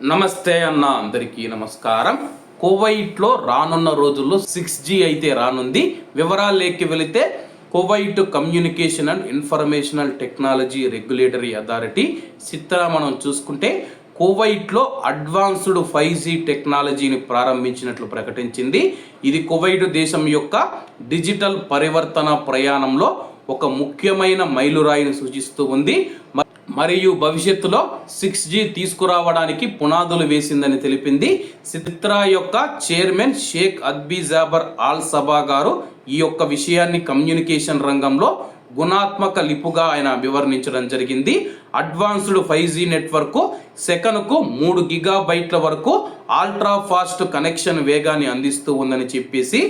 నమస్తే అన్న అందరికీ నమస్కారం. కువైట్లో రానున్న రోజుల్లో సిక్స్ జీ అయితే రానుంది. వివరాలేకి వెళితే Kuwait communication and informational technology regulatory authority CITRA మనం చూసుకుంటే కువైట్లో అడ్వాన్స్డ్ ఫైవ్ జీ టెక్నాలజీని ప్రారంభించినట్లు ప్రకటించింది. ఇది కువైట్ దేశం యొక్క డిజిటల్ పరివర్తన ప్రయాణంలో ఒక ముఖ్యమైన మైలురాయిని సూచిస్తూ ఉంది. మరియు భవిష్యత్తులో సిక్స్ జీ తీసుకురావడానికి పునాదులు వేసిందని తెలిపింది. సిత్రా యొక్క chairman Sheikh Adbi Jaber Al Sabah గారు ఈ యొక్క విషయాన్ని కమ్యూనికేషన్ రంగంలో గుణాత్మక లిపుగా ఆయన వివరించడం జరిగింది. అడ్వాన్స్డ్ ఫైవ్ జీ నెట్వర్క్ సెకనుకు మూడు గిగా బైట్ల వరకు అల్ట్రా ఫాస్ట్ కనెక్షన్ వేగాన్ని అందిస్తూ ఉందని చెప్పేసి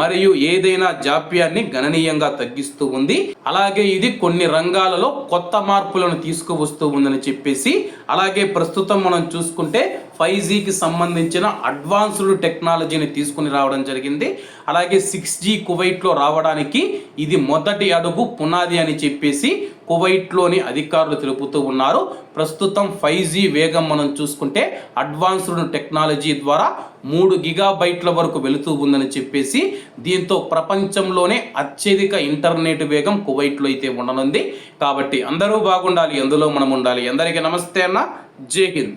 మరియు ఏదైనా జాప్యాన్ని గణనీయంగా తగ్గిస్తూ ఉంది. అలాగే ఇది కొన్ని రంగాలలో కొత్త మార్పులను తీసుకువస్తూ ఉందని చెప్పేసి అలాగే ప్రస్తుతం మనం చూసుకుంటే ఫైవ్ జీకి సంబంధించిన అడ్వాన్స్డ్ టెక్నాలజీని తీసుకుని రావడం జరిగింది. అలాగే సిక్స్ జీ కువైట్లో రావడానికి ఇది మొదటి అడుగు పునాది అని చెప్పేసి కువైట్లోని అధికారులు తెలుపుతూ ఉన్నారు. ప్రస్తుతం ఫైవ్ జీ వేగం మనం చూసుకుంటే అడ్వాన్స్డ్ టెక్నాలజీ ద్వారా మూడు గిగాబైట్ల వరకు వెళుతూ ఉందని చెప్పేసి దీంతో ప్రపంచంలోనే అత్యధిక ఇంటర్నెట్ వేగం కువైట్లో అయితే ఉండనుంది. కాబట్టి అందరూ బాగుండాలి ఎందులో మనం ఉండాలి. అందరికీ నమస్తే అన్న. జై హింద్.